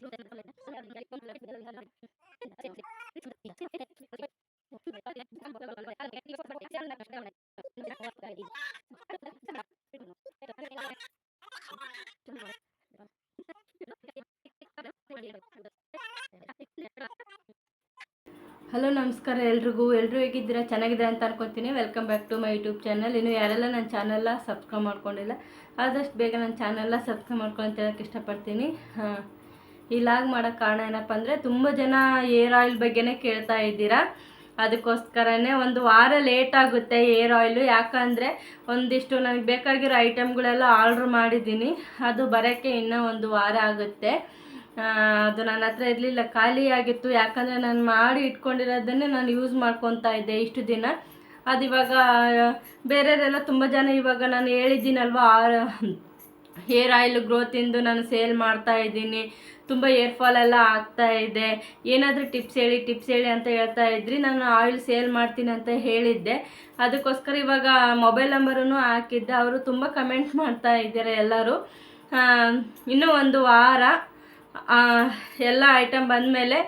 Hello, ನಮಸ್ಕಾರ ಎಲ್ರಿಗೂ. ಎಲ್ಲರೂ ಹೇಗಿದ್ದೀರಾ? ಚೆನ್ನಾಗಿದ್ದೀರಾ ಅಂತ ಅನ್ಕೊತೀನಿ. Welcome back to my YouTube channel ಇನ್ನು ಯಾರೆಲ್ಲ ನನ್ನ ಚಾನಲ್ನ ಸಬ್ಸ್ಕ್ರೈಬ್ ಮಾಡ್ಕೊಂಡಿಲ್ಲ, ಆದಷ್ಟು ಬೇಗ ನನ್ನ ಚಾನಲ್ನ ಸಬ್ಸ್ಕ್ರೈಬ್ ಮಾಡ್ಕೊಂಡು ಅಂತ ಹೇಳಕ್ಕೆ ಇಷ್ಟಪಡ್ತೀನಿ. ಈ ಲಾಗ್ ಮಾಡೋಕ್ಕೆ ಕಾರಣ ಏನಪ್ಪ ಅಂದರೆ ತುಂಬ ಜನ ಏರ್ ಆಯಿಲ್ ಬಗ್ಗೆನೇ ಕೇಳ್ತಾ ಇದ್ದೀರಾ. ಅದಕ್ಕೋಸ್ಕರನೇ ಒಂದು ವಾರ ಲೇಟ್ ಆಗುತ್ತೆ ಏರ್ ಆಯಿಲು. ಯಾಕಂದರೆ ಒಂದಿಷ್ಟು ನನಗೆ ಬೇಕಾಗಿರೋ ಐಟಮ್ಗಳೆಲ್ಲ ಆರ್ಡ್ರ್ ಮಾಡಿದ್ದೀನಿ. ಅದು ಬರೋಕ್ಕೆ ಇನ್ನೂ ಒಂದು ವಾರ ಆಗುತ್ತೆ. ಅದು ನನ್ನ ಹತ್ರ ಇರಲಿಲ್ಲ, ಖಾಲಿ ಆಗಿತ್ತು. ಯಾಕಂದರೆ ನಾನು ಮಾಡಿ ಇಟ್ಕೊಂಡಿರೋದನ್ನೇ ನಾನು ಯೂಸ್ ಮಾಡ್ಕೊತಾ ಇದ್ದೆ ಇಷ್ಟು ದಿನ. ಅದು ಇವಾಗ ಬೇರೆಯವರೆಲ್ಲ ತುಂಬ ಜನ ಇವಾಗ ನಾನು ಹೇಳಿದ್ದೀನಲ್ವ ಹೇರ್ ಆಯಿಲ್ ಗ್ರೋತಿಂದು ನಾನು ಸೇಲ್ ಮಾಡ್ತಾ ಇದ್ದೀನಿ. ತುಂಬ ಏರ್ ಫಾಲ್ ಎಲ್ಲ ಆಗ್ತಾ ಇದೆ. ಏನಾದರೂ ಟಿಪ್ಸ್ ಹೇಳಿ ಟಿಪ್ಸ್ ಹೇಳಿ ಅಂತ ಹೇಳ್ತಾ ಇದ್ರಿ. ನಾನು ಆಯಿಲ್ ಸೇಲ್ ಮಾಡ್ತೀನಿ ಅಂತ ಹೇಳಿದ್ದೆ. ಅದಕ್ಕೋಸ್ಕರ ಇವಾಗ ಮೊಬೈಲ್ ನಂಬರನ್ನು ಹಾಕಿದ್ದೆ. ಅವರು ತುಂಬ ಕಮೆಂಟ್ ಮಾಡ್ತಾ ಇದ್ದಾರೆ ಎಲ್ಲರೂ. ಇನ್ನೂ ಒಂದು ವಾರ ಎಲ್ಲ ಐಟಮ್ ಬಂದಮೇಲೆ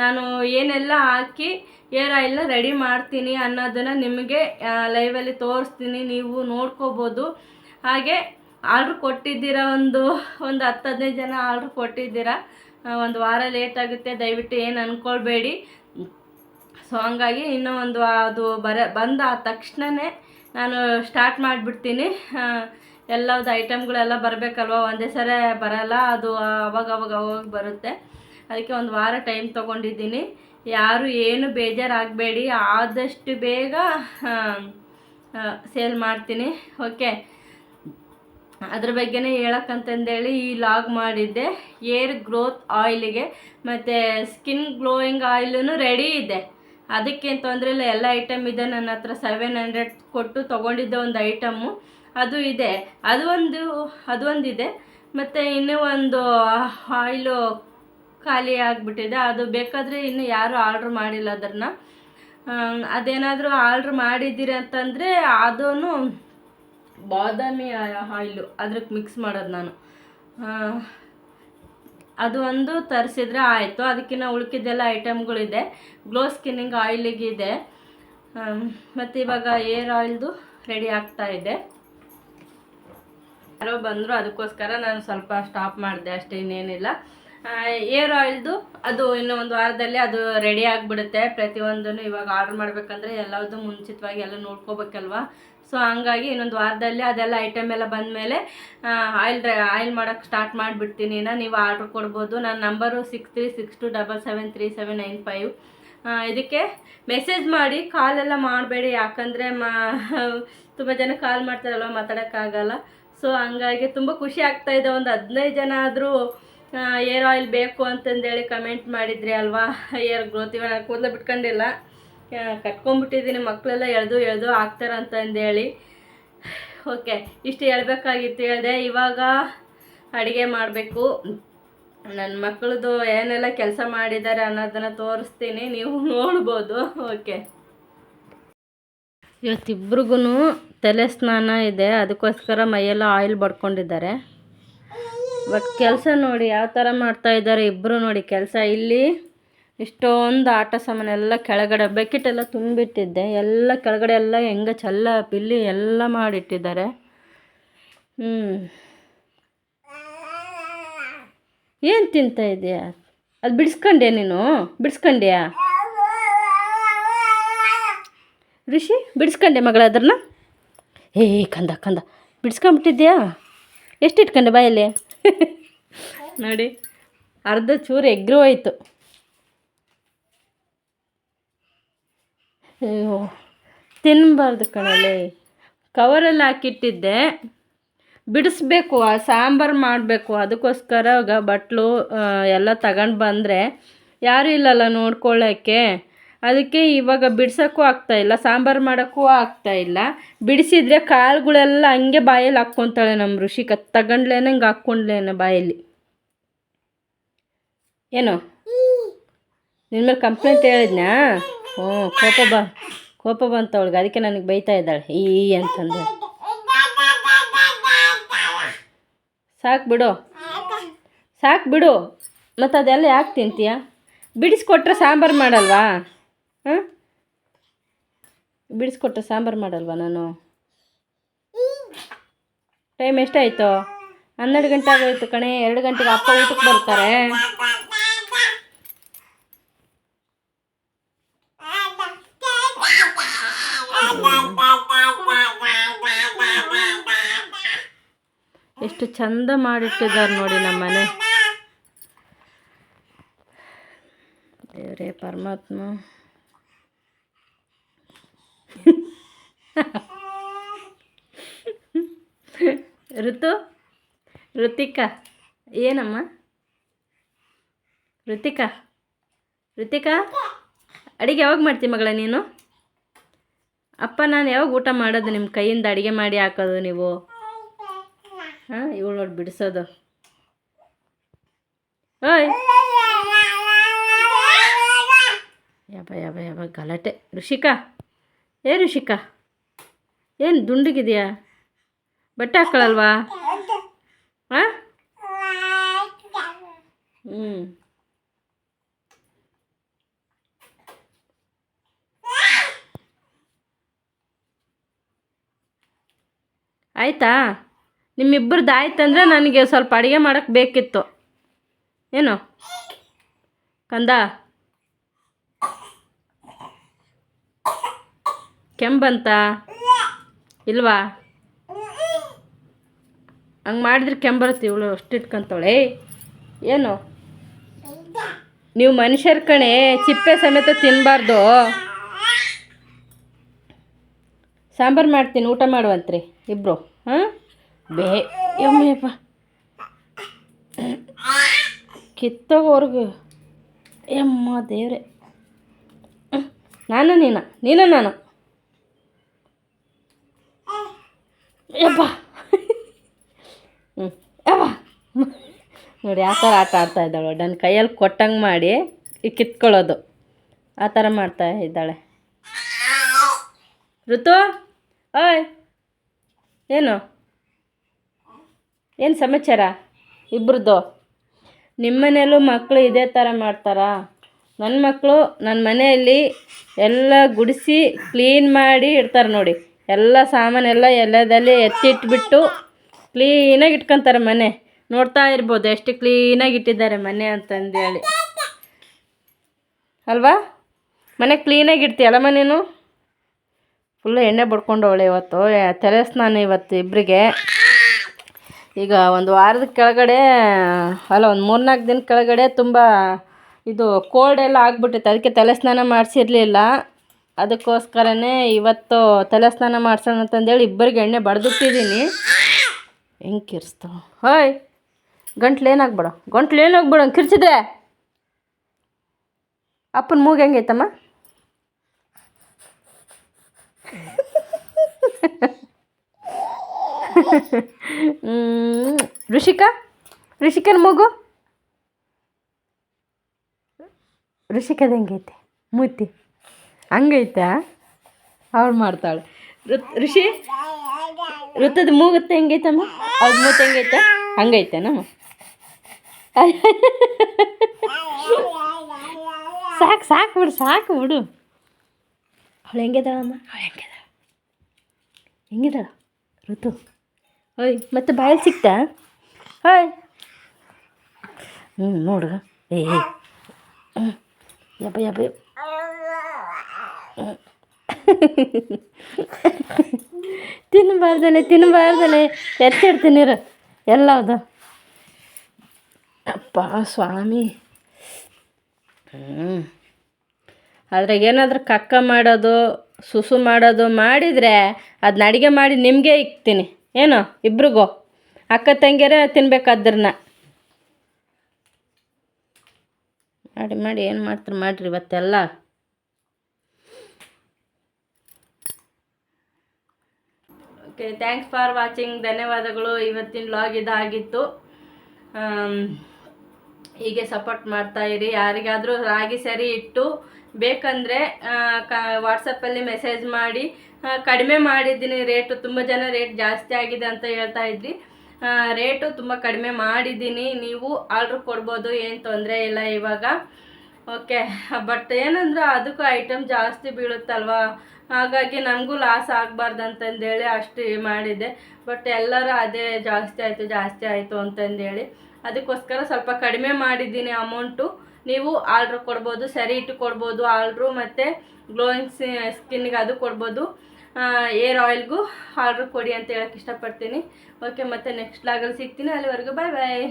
ನಾನು ಏನೆಲ್ಲ ಹಾಕಿ ಏರ್ ಆಯಿಲ್ನ ರೆಡಿ ಮಾಡ್ತೀನಿ ಅನ್ನೋದನ್ನು ನಿಮಗೆ ಲೈವಲ್ಲಿ ತೋರಿಸ್ತೀನಿ. ನೀವು ನೋಡ್ಕೋಬೋದು. ಹಾಗೆ ಆರ್ಡ್ರ್ ಕೊಟ್ಟಿದ್ದೀರಾ ಒಂದು ಒಂದು ಹತ್ತು ಹದಿನೈದು ಜನ ಆರ್ಡ್ರ್ ಕೊಟ್ಟಿದ್ದೀರಾ? ಒಂದು ವಾರ ಲೇಟ್ ಆಗುತ್ತೆ, ದಯವಿಟ್ಟು ಏನು ಅಂದ್ಕೊಳ್ಬೇಡಿ ಸೊ ಹಂಗಾಗಿ ಇನ್ನೂ ಒಂದು ಅದು ಬರ ಬಂದ ತಕ್ಷಣವೇ ನಾನು ಸ್ಟಾರ್ಟ್ ಮಾಡಿಬಿಡ್ತೀನಿ. ಎಲ್ಲದು ಐಟಮ್ಗಳೆಲ್ಲ ಬರಬೇಕಲ್ವ? ಒಂದೇ ಸರಿ ಬರಲ್ಲ, ಅದು ಅವಾಗ ಅವಾಗ ಅವಾಗ ಬರುತ್ತೆ. ಅದಕ್ಕೆ ಒಂದು ವಾರ ಟೈಮ್ ತೊಗೊಂಡಿದ್ದೀನಿ. ಯಾರು ಏನು ಬೇಜಾರಾಗಬೇಡಿ, ಆದಷ್ಟು ಬೇಗ ಸೇಲ್ ಮಾಡ್ತೀನಿ. ಓಕೆ ಅದ್ರ ಬಗ್ಗೆನೇ ಹೇಳಕ್ಕಂತಂದೇಳಿ ಈ ಲಾಗ್ ಮಾಡಿದ್ದೆ. ಏರ್ ಗ್ರೋತ್ ಆಯಿಲಿಗೆ ಮತ್ತು ಸ್ಕಿನ್ ಗ್ಲೋಯಿಂಗ್ ಆಯಿಲೂ ರೆಡಿ ಇದೆ. ಅದಕ್ಕೆ ತೊಂದರೆ ಇಲ್ಲ, ಎಲ್ಲ ಐಟಮ್ ಇದೆ. ನನ್ನ ಹತ್ರ ಸೆವೆನ್ ಹಂಡ್ರೆಡ್ ಕೊಟ್ಟು ತೊಗೊಂಡಿದ್ದೆ ಒಂದು ಐಟಮ್ಮು ಅದು ಇದೆ. ಅದು ಒಂದು, ಅದು ಒಂದಿದೆ. ಮತ್ತು ಇನ್ನೂ ಒಂದು ಆಯಿಲು ಖಾಲಿ ಆಗಿಬಿಟ್ಟಿದೆ. ಅದು ಬೇಕಾದರೆ ಇನ್ನು ಯಾರೂ ಆರ್ಡ್ರ್ ಮಾಡಿಲ್ಲ ಅದನ್ನು. ಅದೇನಾದರೂ ಆರ್ಡ್ರ್ ಮಾಡಿದ್ದೀರಿ ಅಂತಂದರೆ ಅದೂ ಬಾದಾಮಿ ಆಯಿಲು ಅದಕ್ಕೆ ಮಿಕ್ಸ್ ಮಾಡೋದು ನಾನು. ಅದು ಒಂದು ತರಿಸಿದ್ರೆ ಆಯಿತು. ಅದಕ್ಕಿಂತ ಉಳ್ಕಿದ್ದೆಲ್ಲ ಐಟಮ್ಗಳಿದೆ ಗ್ಲೋ ಸ್ಕಿನ್ನಿಂಗ್ ಆಯಿಲಿಗಿದೆ ಮತ್ತು ಇವಾಗ ಏರ್ ಆಯಿಲ್ದು ರೆಡಿ ಆಗ್ತಾ ಇದೆ. ಯಾರೋ ಬಂದರು ಅದಕ್ಕೋಸ್ಕರ ನಾನು ಸ್ವಲ್ಪ ಸ್ಟಾಪ್ ಮಾಡಿದೆ ಅಷ್ಟೇ, ಇನ್ನೇನಿಲ್ಲ. ಏರ್ ಆಯಿಲ್ದು ಅದು ಇನ್ನು ಒಂದು ವಾರದಲ್ಲಿ ಅದು ರೆಡಿ ಆಗಿಬಿಡುತ್ತೆ. ಪ್ರತಿಯೊಂದನ್ನು ಇವಾಗ ಆರ್ಡ್ರ್ ಮಾಡಬೇಕಂದ್ರೆ ಎಲ್ಲದೂ ಮುಂಚಿತವಾಗಿ ಎಲ್ಲ ನೋಡ್ಕೋಬೇಕಲ್ವಾ? ಸೊ ಹಂಗಾಗಿ ಇನ್ನೊಂದು ವಾರದಲ್ಲಿ ಅದೆಲ್ಲ ಐಟಮ್ ಎಲ್ಲ ಬಂದಮೇಲೆ ಆಯಿಲ್ ಡ್ರೈ ಆಯಿಲ್ ಮಾಡೋಕ್ಕೆ ಸ್ಟಾರ್ಟ್ ಮಾಡಿಬಿಡ್ತೀನಿ. ನಾನು ನೀವು ಆರ್ಡ್ರ್ ಕೊಡ್ಬೋದು. ನನ್ನ number six three six two double seven three seven nine five ಇದಕ್ಕೆ ಮೆಸೇಜ್ ಮಾಡಿ. ಕಾಲೆಲ್ಲ ಮಾಡಬೇಡಿ. ಯಾಕಂದರೆ ಮಾ, ತುಂಬ ಜನ ಕಾಲ್ ಮಾಡ್ತಾರಲ್ವ, ಮಾತಾಡೋಕ್ಕಾಗಲ್ಲ. ಸೊ ಹಂಗಾಗಿ ತುಂಬ ಖುಷಿ ಆಗ್ತಾ ಇದೆ. ಒಂದು ಹದಿನೈದು ಜನ ಆದರೂ ಏರ್ ಆಯಿಲ್ ಬೇಕು ಅಂತಂದೇಳಿ ಕಮೆಂಟ್ ಮಾಡಿದ್ರಿ ಅಲ್ವಾ? ಏರ್ ಗ್ರೋತ್ ಇವಾಗ ನಾನು ಕೂದಲು ಬಿಟ್ಕೊಂಡಿಲ್ಲ. ಕಟ್ಕೊಂಡ್ಬಿಟ್ಟಿದ್ದೀನಿ ಮಕ್ಕಳೆಲ್ಲ ಎಳೆದು ಎಳೆದು ಆಗ್ತಾರೆ ಅಂತಂದೇಳಿ ಓಕೆ, ಇಷ್ಟು ಹೇಳ್ಬೇಕಾಗಿತ್ತು. ಹೇಳಿದೆ, ಇವಾಗ ಅಡುಗೆ ಮಾಡಬೇಕು. ನನ್ನ ಮಕ್ಕಳದು ಏನೆಲ್ಲ ಕೆಲಸ ಮಾಡಿದ್ದಾರೆ ಅನ್ನೋದನ್ನು ತೋರಿಸ್ತೀನಿ. ನೀವು ನೋಡ್ಬೋದು. ಓಕೆ. ಇವತ್ತಿಬ್ರಿಗೂ ತಲೆ ಸ್ನಾನ ಇದೆ. ಅದಕ್ಕೋಸ್ಕರ ಮೈಯೆಲ್ಲ ಆಯಿಲ್ ಬಡ್ಕೊಂಡಿದ್ದಾರೆ. ಬಟ್ ಕೆಲಸ ನೋಡಿ, ಯಾವ ಥರ ಮಾಡ್ತಾ ಇದ್ದಾರೆ ಇಬ್ಬರು ನೋಡಿ, ಕೆಲಸ ಇಲ್ಲಿ. ಇಷ್ಟೊಂದು ಆಟ ಸಾಮಾನೆಲ್ಲ ಕೆಳಗಡೆ ಬಕೆಟ್ ಎಲ್ಲ ತುಂಬಿಟ್ಟಿದ್ದೆ. ಎಲ್ಲ ಕೆಳಗಡೆ ಎಲ್ಲ ಹೆಂಗೆ ಚೆಲ್ಲ ಪಿಲ್ಲಿ ಎಲ್ಲ ಮಾಡಿಟ್ಟಿದ್ದಾರೆ. ಹ್ಞೂ ಏನು ತಿಂತಾ ಇದೆಯಾ? ಅದು ಬಿಡಿಸ್ಕೊಂಡೆ ನೀನು? ಬಿಡಿಸ್ಕೊಂಡ್ಯಾ? ಋಷಿ ಬಿಡಿಸ್ಕೊಂಡೆ ಮಗಳ ಅದ್ರನ್ನ? ಏ, ಕಂದ ಕಂದ. ಬಿಡಿಸ್ಕೊಂಬಿಟ್ಟಿದ್ಯಾ ಎಷ್ಟು ಇಟ್ಕೊಂಡೆ ಬಾಯಲ್ಲಿ? ನೋಡಿ, ಅರ್ಧ ಚೂರು ಎಗ್ರು ಹೋಯ್ತು ಅಯ್ಯೋ ತಿನ್ನಬಾರ್ದು ಕಣಲೆ. ಕವರಲ್ಲಿ ಹಾಕಿಟ್ಟಿದ್ದೆ. ಬಿಡಿಸ್ಬೇಕು, ಆ ಸಾಂಬಾರು ಮಾಡಬೇಕು. ಅದಕ್ಕೋಸ್ಕರ ಆಗ ಬಟ್ಲು ಎಲ್ಲ ತಗೊಂಡು ಬಂದರೆ ಯಾರೂ ಇಲ್ಲಲ್ಲ ನೋಡ್ಕೊಳ್ಳೋಕ್ಕೆ ಅದಕ್ಕೆ ಇವಾಗ ಬಿಡ್ಸೋಕ್ಕೂ ಆಗ್ತಾಯಿಲ್ಲ ಸಾಂಬಾರು ಮಾಡೋಕ್ಕೂ ಆಗ್ತಾಯಿಲ್ಲ ಬಿಡಿಸಿದ್ರೆ ಕಾಳುಗಳೆಲ್ಲ ಹಂಗೆ ಬಾಯಲ್ಲಿ ಹಾಕ್ಕೊತಾಳೆ ನಮ್ಮ ಋಷಿಕ ತಗೊಂಡ್ಲೇನೆ, ಹಂಗೆ ಹಾಕ್ಕೊಂಡ್ಲೇನೆ ಬಾಯಲ್ಲಿ. ಏನು? ನಿನ್ನ ಮೇಲೆ ಕಂಪ್ಲೇಂಟ್ ಹೇಳಿದ್ನಾ? ಹ್ಞೂ, ಕೋಪ ಬ, ಕೋಪ ಬಂತ ಅವಳಿಗೆ, ಅದಕ್ಕೆ ನನಗೆ ಬೈತಾ ಇದ್ದಾಳೆ ಈ ಅಂತಂದು. ಸಾಕು ಬಿಡು. ಸಾಕು ಬಿಡು. ಮತ್ತು ಅದೆಲ್ಲ ಯಾಕೆ ತಿಂತೀಯ? ಬಿಡಿಸ್ಕೊಟ್ರೆ ಸಾಂಬಾರು ಮಾಡಲ್ವಾ? ಹಾಂ? ಬಿಡಿಸ್ಕೊಟ್ರೆ ಸಾಂಬಾರು ಮಾಡಲ್ವಾ ನಾನು? ಟೈಮ್ ಎಷ್ಟಾಯಿತು? ಹನ್ನೆರಡು ಗಂಟೆ ಆಗೋಯ್ತು ಕಣೆ, ಎರಡು ಗಂಟೆಗೆ ಅಪ್ಪ ಊಟಕ್ಕೆ ಬರ್ತಾರೆ. ಎಷ್ಟು ಚಂದ ಮಾಡಿಟ್ಟಿದ್ದಾರೆ ನೋಡಿ ನಮ್ಮ ಮನೆ ದೇವರೇ ಪರಮಾತ್ಮ. ಋತು, ಋತಿಕಾ, ಏನಮ್ಮ? ಋತಿಕಾ ಋತಿಕಾ? ಅಡಿಗೆ ಯಾವಾಗ ಮಾಡ್ತೀನಿ ಮಗಳ ನೀನು? ಅಪ್ಪ, ನಾನು ಯಾವಾಗ ಊಟ ಮಾಡೋದು ನಿಮ್ಮ ಕೈಯಿಂದ ಅಡುಗೆ ಮಾಡಿ ಹಾಕೋದು ನೀವು? ಹಾಂ, ಇವಳು ನೋಡಿ ಬಿಡಿಸೋದು. ಓಯ್. ಯಬ್ಬ ಯಬ್ಬ ಯಬ್ಬ ಗಲಾಟೆ. ಋಷಿಕಾ. ಏ ಋಷಿಕಾ. ಏನು ದುಂಡಿಗಿದೆಯಾ? ಬಟ್ಟೆ ಹಾಕ್ಕೊಳ್ಳಲ್ವಾ ಹಾಂ ಹ್ಞೂ ಆಯಿತಾ? ನಿಮ್ಮಿಬ್ಬರದ್ದು ಆಯ್ತಂದ್ರೆ ನನಗೆ ಸ್ವಲ್ಪ ಅಡುಗೆ ಮಾಡೋಕ್ಕೆ ಬೇಕಿತ್ತು. ಏನು? ಕಂದ? ಕೆಂಬಂತ? ಇಲ್ವಾ? ಹಂಗೆ ಮಾಡಿದ್ರೆ ಕೆಂಬರುತ್ತೆ ಇವಳು, ಅಷ್ಟು ಇಟ್ಕೊಂತವಳೆ. ಏನು? ನೀವು ಮನುಷ್ಯರ ಕಣೆ, ಚಿಪ್ಪೆ ಸಮೇತ ತಿನ್ನಬಾರ್ದು ಸಾಂಬಾರು ಮಾಡ್ತೀನಿ, ಊಟ ಮಾಡುವಂತ್ರಿ ಇಬ್ಬರು ಹಾಂ ಬೇ ಯಮ್ಮಯ್ಯಪ್ಪ ಕಿತ್ತೋಗೋರ್ಗು. ಯಮ್ಮ ದೇವ್ರೆ. ನಾನು ನೀನ? ನೀನು ನಾನು? ಯಪ್ಪ ಹ್ಞೂ ಯಪ್ಪ ನೋಡಿ, ಆ ಥರ ಆಟ ಆಡ್ತಾ ಇದ್ದಾಳೆ. ನನ್ನ ಕೈಯಲ್ಲಿ ಕೊಟ್ಟಂಗೆ ಮಾಡಿ ಈ ಕಿತ್ಕೊಳ್ಳೋದು. ಆ ಥರ ಮಾಡ್ತಾ ಇದ್ದಾಳೆ. ಋತು, ಓಯ್, ಏನು? ಏನು ಸಮಾಚಾರ? ಇಬ್ರದ್ದು ನಿಮ್ಮ ಮನೆಯಲ್ಲೂ ಮಕ್ಕಳು ಇದೇ ಥರ ಮಾಡ್ತಾರಾ? ನನ್ನ ಮಕ್ಕಳು ನನ್ನ ಮನೆಯಲ್ಲಿ ಎಲ್ಲ ಗುಡಿಸಿ ಕ್ಲೀನ್ ಮಾಡಿ ಇಡ್ತಾರೆ ನೋಡಿ. ಎಲ್ಲ ಸಾಮಾನೆಲ್ಲ ಎಲ್ಲದಲ್ಲಿ ಎತ್ತಿಟ್ಬಿಟ್ಟು ಕ್ಲೀನಾಗಿ ಇಟ್ಕೊತಾರೆ ಮನೆ. ನೋಡ್ತಾ ಇರ್ಬೋದು ಎಷ್ಟು ಕ್ಲೀನಾಗಿ ಇಟ್ಟಿದ್ದಾರೆ ಮನೆ ಅಂತಂದೇಳಿ. ಅಲ್ವಾ? ಮನೆ ಕ್ಲೀನಾಗಿ ಇಡ್ತೀಯಲ್ಲ ಮನೇನು? ಫುಲ್ಲು ಎಣ್ಣೆ ಬಡ್ಕೊಂಡವಳೆ ಇವತ್ತು. ತೆರೆಸ್ ಸ್ನಾನ ಇವತ್ತು ಇಬ್ಬರಿಗೆ ಈಗ ಒಂದು ವಾರದ ಕೆಳಗಡೆ, ಅಲ್ಲ, ಒಂದು ಮೂರ್ನಾಲ್ಕು ದಿನ ಕೆಳಗಡೆ ತುಂಬ ಇದು ಕೋಲ್ಡ್ ಎಲ್ಲ ಆಗಿಬಿಟ್ಟಿತ್ತು. ಅದಕ್ಕೆ ತಲೆ ಸ್ನಾನ ಮಾಡಿಸಿರ್ಲಿಲ್ಲ. ಅದಕ್ಕೋಸ್ಕರನೇ ಇವತ್ತು ತಲೆ ಸ್ನಾನ ಮಾಡ್ಸೋಣ ಅಂತಂದೇಳಿ ಇಬ್ಬರಿಗೆ ಎಣ್ಣೆ ಬಡ್ದಿಟ್ಟಿದ್ದೀನಿ. ಹೆಂಗೆ ಕಿರಿಸ್ತು? ಹೋಯ್ ಗಂಟ್ಲು ಏನಾಗ್ಬೇಡ ಗಂಟ್ಲು ಏನಾಗ್ಬೇಡ ಕಿರ್ಚಿದ್ರೆ ಅಪ್ಪನ ಮೂಗು ಹೆಂಗೈತಮ್ಮ? ಋಷಿಕಾ? ಋಷಿಕನ ಮಗು? ಋಷಿಕದ ಹೆಂಗೈತೆ? ಮೂತಿ. ಹಂಗೈತಾ ಅವಳು ಮಾಡ್ತಾಳೆ. ಋತ್ ಋಷಿ? ಋತದ ಮೂಗತ್ತೆ ಹೆಂಗೈತಮ್ಮ? ಅವ್ರ ಮೂತಿ ಹೆಂಗೈತೆ? ಹಂಗೈತೇನಮ್ಮ ಸಾಕು ಸಾಕು ಬಿಡು ಸಾಕು ಬಿಡು. ಅವಳು ಹೆಂಗಿದಾಳಮ್ಮ? ಅವಳು ಹೆಂಗಿದಾಳ? ಹೆಂಗಿದಾಳ? ಋತು? ಓಯ್, ಮತ್ತೆ ಬಾಯಲ್ಲಿ ಸಿಕ್ತಾ? ಹಾಯ್ ಹ್ಞೂ ನೋಡು. ಏ ಯಬ್ಬ ಯಬ್ಬ. ತಿನ್ನಬಾರ್ದನೆ ತಿನ್ನಬಾರ್ದನೆ ಎಲ್ಲ ಅದು. ಅಪ್ಪ, ಸ್ವಾಮಿ. ಹ್ಞೂ ಅದ್ರಾಗ ಏನಾದರೂ ಕಕ್ಕ ಮಾಡೋದು, ಸುಸು ಮಾಡೋದು ಮಾಡಿದರೆ ಅದನ್ನ ಅಡುಗೆ ಮಾಡಿ ನಿಮಗೆ ಇಕ್ತೀನಿ. ಏನು? ಇಬ್ರಿಗೂ? ಅಕ್ಕ ತಂಗಿಯರೇ ತಿನ್ಬೇಕಾದ್ರನ್ನ ಮಾಡಿ ಮಾಡಿ, ಏನು ಮಾಡ್ತಾರೆ? ಮಾಡಿರಿ ಇವತ್ತೆಲ್ಲ. ಓಕೆ ಥ್ಯಾಂಕ್ಸ್ ಫಾರ್ ವಾಚಿಂಗ್ ಧನ್ಯವಾದಗಳು. ಇವತ್ತಿನ ಲಾಗ್ ಇದಾಗಿತ್ತು. ಹೀಗೆ ಸಪೋರ್ಟ್ ಮಾಡ್ತಾ ಇರಿ. ಯಾರಿಗಾದರೂ ರಾಗಿ ಸರಿ ಇಟ್ಟು ಬೇಕಂದರೆ ಕ ವಾಟ್ಸಪ್ಪಲ್ಲಿ ಮೆಸೇಜ್ ಮಾಡಿ. ಕಡಿಮೆ ಮಾಡಿದ್ದೀನಿ ರೇಟು. ತುಂಬ ಜನ ರೇಟ್ ಜಾಸ್ತಿ ಆಗಿದೆ ಅಂತ ಹೇಳ್ತಾ ಇದ್ರಿ. ರೇಟು ತುಂಬ ಕಡಿಮೆ ಮಾಡಿದ್ದೀನಿ. ನೀವು ಆರ್ಡ್ರ್ ಕೊಡ್ಬೋದು, ಏನು ತೊಂದರೆ ಇಲ್ಲ ಇವಾಗ. ಓಕೆ, ಬಟ್ ಏನಂದ್ರೆ ಅದಕ್ಕೂ ಐಟಮ್ ಜಾಸ್ತಿ ಬೀಳುತ್ತಲ್ವಾ? ಹಾಗಾಗಿ ನಮಗೂ ಲಾಸ್ ಆಗಬಾರ್ದು ಅಂತಂದೇಳಿ ಅಷ್ಟು ಮಾಡಿದ್ದೆ. ಬಟ್ ಎಲ್ಲರೂ ಅದೇ ಜಾಸ್ತಿ ಆಯಿತು ಜಾಸ್ತಿ ಆಯಿತು ಅಂತಂದೇಳಿ. ಅದಕ್ಕೋಸ್ಕರ ಸ್ವಲ್ಪ ಕಡಿಮೆ ಮಾಡಿದ್ದೀನಿ ಅಮೌಂಟು. ನೀವು ಆರ್ಡ್ರ್ ಕೊಡ್ಬೋದು, ಸರಿ ಇಟ್ಟು ಕೊಡ್ಬೋದು ಆರ್ಡ್ರು. ಮತ್ತು ಗ್ಲೋಯಿಂಗ್ ಸ್ಕಿನ್ಗೆ ಅದು ಕೊಡ್ಬೋದು. ಏರ್ ಆಯಿಲ್ಗೂ ಆರ್ಡ್ರ್ ಕೊಡಿ ಅಂತ ಹೇಳಕ್ಕೆ ಇಷ್ಟಪಡ್ತೀನಿ. ಓಕೆ ಮತ್ತೆ ನೆಕ್ಸ್ಟ್ ಲಾಗಲ್ಲಿ ಸಿಗ್ತೀನಿ. ಅಲ್ಲಿವರೆಗೂ ಬಾಯ್ ಬಾಯ್